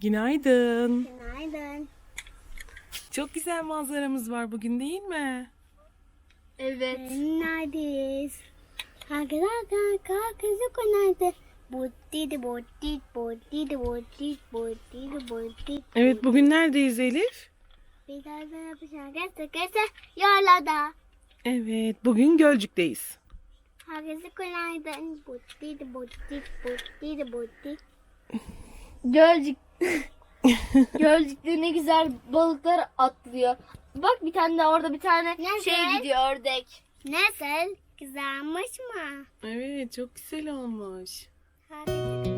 Günaydın. Günaydın. Çok güzel manzaramız var bugün değil mi? Evet. Neredeyiz? Herkes günaydın. Butti butti butti butti butti butti. Evet bugün neredeyiz Elif? Bir daha da yapacağız. Gelse gelse yolda. Evet bugün Gölcük'teyiz. Herkese günaydın. Gölcük. Gölcük'te ne güzel balıklar atlıyor. Bak bir tane de orada bir tane Nerede? şey gidiyor ördek. Nasıl? Güzelmiş mi? Evet çok güzel olmuş. Herkese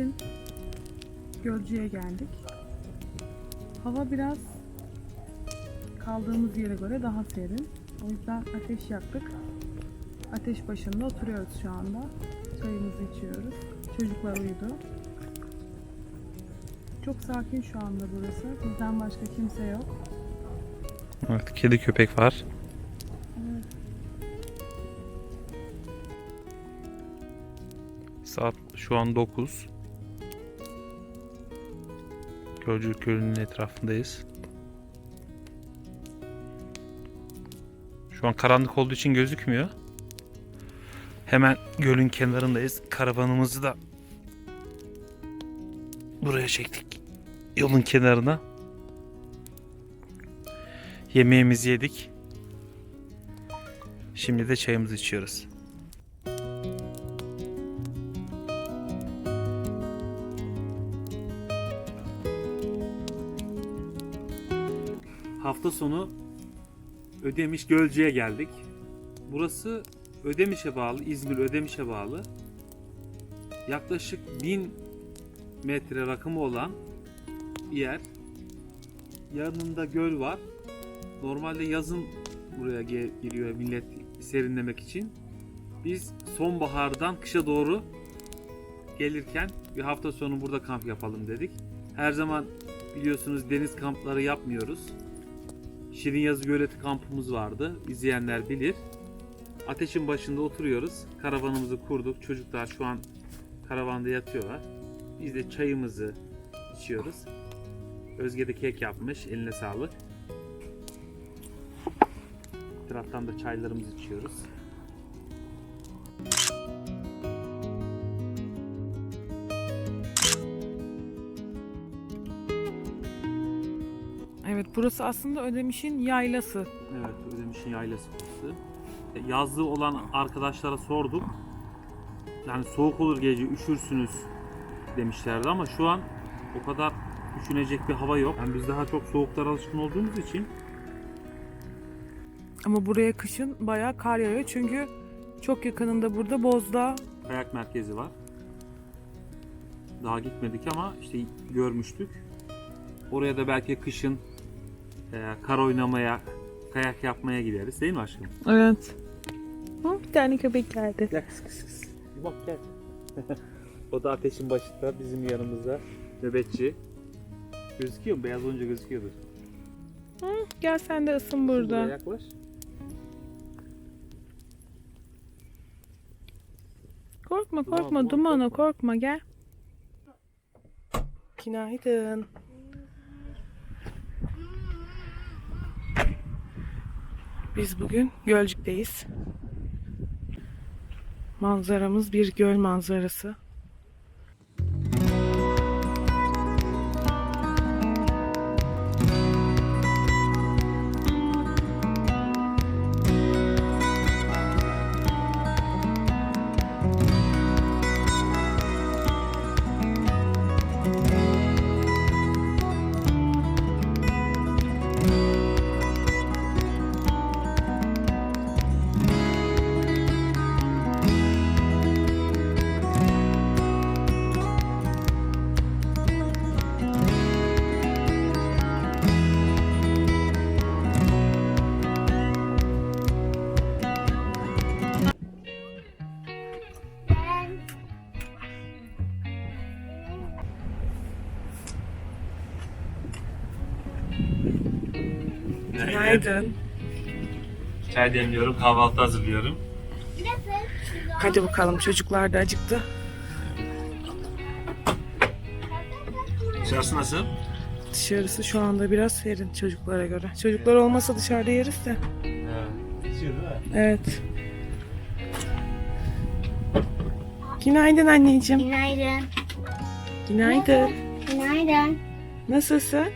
için Gölcük'e geldik. Hava biraz kaldığımız yere göre daha serin. O yüzden ateş yaktık. Ateş başında oturuyoruz şu anda. Çayımızı içiyoruz. Çocuklar uyudu. Çok sakin şu anda burası. Bizden başka kimse yok. Evet, kedi köpek var. Saat şu an 9. Gölcük Gölü'nün etrafındayız. Şu an karanlık olduğu için gözükmüyor. Hemen gölün kenarındayız. Karavanımızı da buraya çektik. Yolun kenarına. Yemeğimizi yedik. Şimdi de çayımızı içiyoruz. Hafta sonu Ödemiş Gölcük'e geldik. Burası Ödemiş'e bağlı, İzmir Ödemiş'e bağlı. Yaklaşık 1000 metre rakımı olan bir yer. Yanında göl var. Normalde yazın buraya ge- geliyor millet serinlemek için. Biz sonbahardan kışa doğru gelirken bir hafta sonu burada kamp yapalım dedik. Her zaman biliyorsunuz deniz kampları yapmıyoruz. Şirin Yazı Göleti kampımız vardı. İzleyenler bilir. Ateşin başında oturuyoruz. Karavanımızı kurduk. Çocuklar şu an karavanda yatıyorlar. Biz de çayımızı içiyoruz. Özge de kek yapmış. Eline sağlık. Bir taraftan da çaylarımızı içiyoruz. Burası aslında Ödemiş'in yaylası. Evet, Ödemiş'in yaylası burası. E, Yazlığı olan arkadaşlara sorduk. Yani soğuk olur gece, üşürsünüz demişlerdi ama şu an o kadar üşünecek bir hava yok. Yani biz daha çok soğuklara alışkın olduğumuz için Ama buraya kışın bayağı kar yağıyor çünkü çok yakınında burada Bozdağ kayak merkezi var. Daha gitmedik ama işte görmüştük. Oraya da belki kışın kar oynamaya, kayak yapmaya gideriz değil mi aşkım? Evet. Hı, bir tane köpek geldi. Gel kız kız kız. Bir bak gel. o da ateşin başında bizim yanımızda nöbetçi. Gözüküyor mu? Beyaz olunca gözüküyordur. Hı, gel sen de ısın Buraya burada. yaklaş. Korkma korkma duman, duman korkma. korkma gel. Günaydın. Biz bugün Gölcük'teyiz. Manzaramız bir göl manzarası. Günaydın. Çay demliyorum, kahvaltı hazırlıyorum. Hadi bakalım çocuklar da acıktı. Dışarısı nasıl? Dışarısı şu anda biraz serin çocuklara göre. Çocuklar olmasa dışarıda yeriz de. Evet. Günaydın anneciğim. Günaydın. Günaydın. Günaydın. Nasılsın?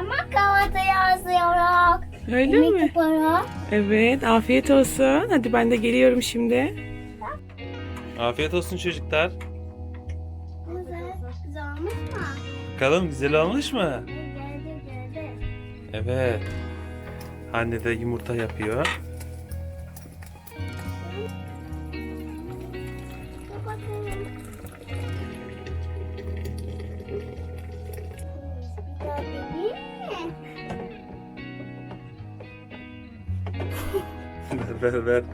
Ama kahvaltıyı hazırlıyoruz. Öyle Yemek mi? yapıyoruz. Evet, afiyet olsun. Hadi ben de geliyorum şimdi. Afiyet olsun çocuklar. Güzel. Güzel olmuş mu? Bakalım güzel olmuş mu? Geldi geldi. Evet. Anne de yumurta yapıyor. Ver ver ver.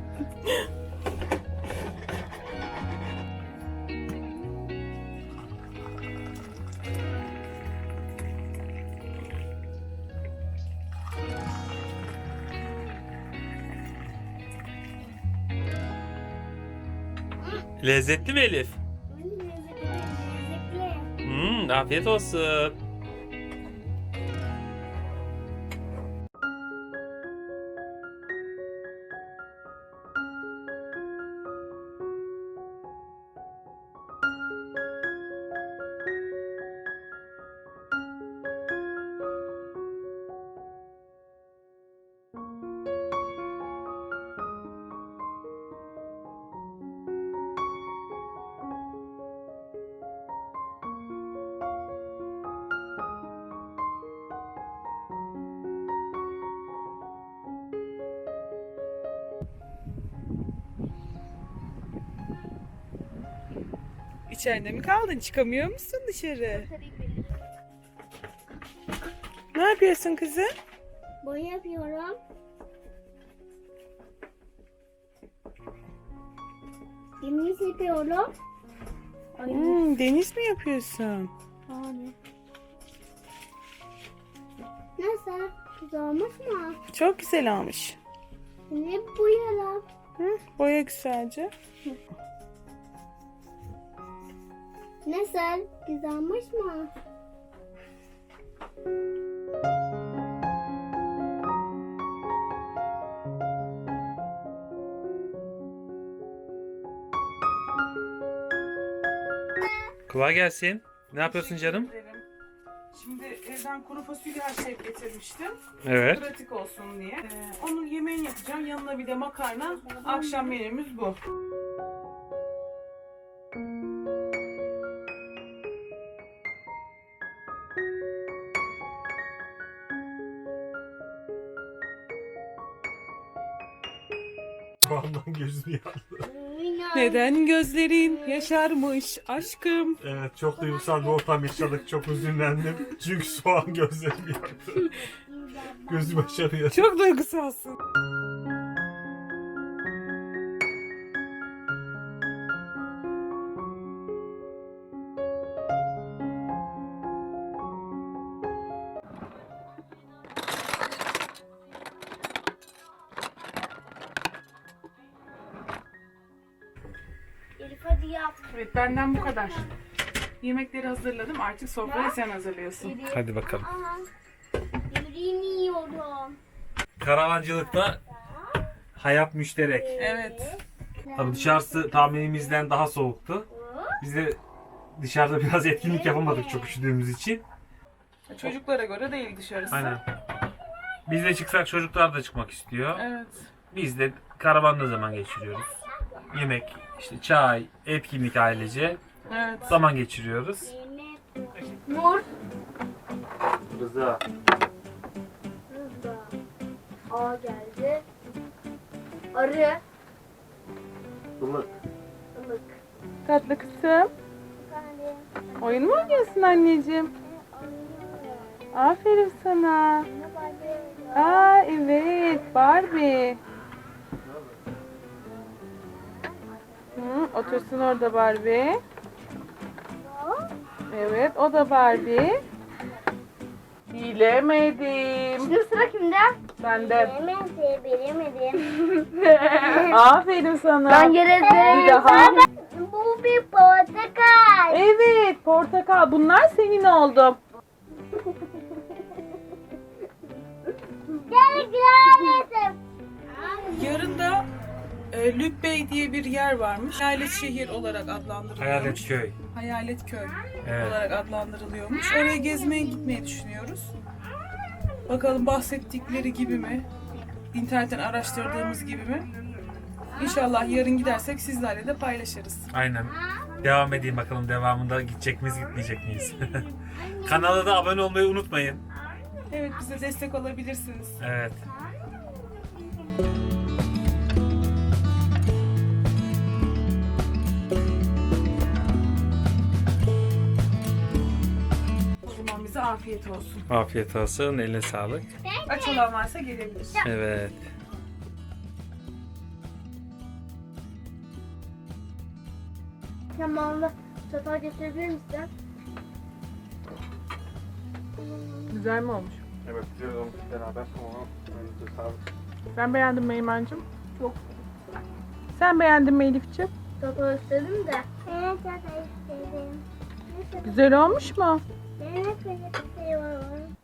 Lezzetli mi Elif? Lezzetli. Hmm, afiyet olsun. İçeride mi kaldın? Çıkamıyor musun dışarı? Ne yapıyorsun kızım? Boya yapıyorum. Yemeği yapıyorum. Hmm, deniz mi yapıyorsun? yani. Nasıl? Güzel olmuş mu? Çok güzel olmuş. Ne boyayalım? Hı, boya güzelce. Nasıl? Güzel olmuş mu? Kolay gelsin. Ne yapıyorsun canım? Şimdi evden kuru fasulye haşlayıp getirmiştim. Evet. Pratik olsun diye. Ee, onun yemeğini yapacağım. Yanına bir de makarna. Akşam menümüz bu. Neden gözlerin yaşarmış aşkım? Evet çok duygusal bir ortam yaşadık. Çok üzünlendim. Çünkü soğan gözlerimi yaktı. Gözüm yaşarıyor. Çok duygusalsın. Hadi yap. Evet benden bu kadar. Yemekleri hazırladım. Artık sofrayı sen hazırlıyorsun. Hadi bakalım. Aa, yüreğimi yiyorum. Karavancılıkta hayat müşterek. Evet. Tabii dışarısı tahminimizden daha soğuktu. Biz de dışarıda biraz etkinlik yapamadık çok üşüdüğümüz için. Çocuklara göre değil dışarısı. Aynen. Biz de çıksak çocuklar da çıkmak istiyor. Evet. Biz de karavanda zaman geçiriyoruz. Yemek, işte çay, etkinlik ailece Evet. zaman geçiriyoruz. Mor. Rıza. Rıza. A geldi. Arı. Ilık. ılık. Tatlı kızım. Efendim, Oyun mu oynuyorsun anneciğim? oynuyorum. Aferin sana. Aa evet Barbie. Hı, otursun orada Barbie. Evet o da Barbie. Bilemedim. Şimdi sıra kimde? Ben de. Bilemedim, bilemedim. Aferin sana. Ben görev Bir daha. Bu bir portakal. Evet portakal. Bunlar senin oldu. Gel. Yarın da e, Lübbey diye bir yer varmış. Hayalet şehir olarak adlandırılıyormuş. Hayalet köy. Hayalet köy Evet. olarak adlandırılıyormuş. Oraya gezmeye gitmeyi düşünüyoruz. Bakalım bahsettikleri gibi mi? İnternetten araştırdığımız gibi mi? İnşallah yarın gidersek sizlerle de paylaşırız. Aynen. Devam edeyim bakalım devamında gidecek miyiz gitmeyecek miyiz? Kanala da abone olmayı unutmayın. Evet bize destek olabilirsiniz. Evet. Afiyet olsun. Afiyet olsun. Eline sağlık. Aç olan varsa gelebilir. Evet. Tamam da çatal getirebilir misin? Güzel mi olmuş? Evet güzel olmuş beraber sonra sağlık. Ben beğendim mi Eymen'cim? Çok. Sen beğendin mi Elif'ciğim? Çatal istedim de. Evet, çok istedim. Güzel olmuş mu? Evet, çok istiyorum.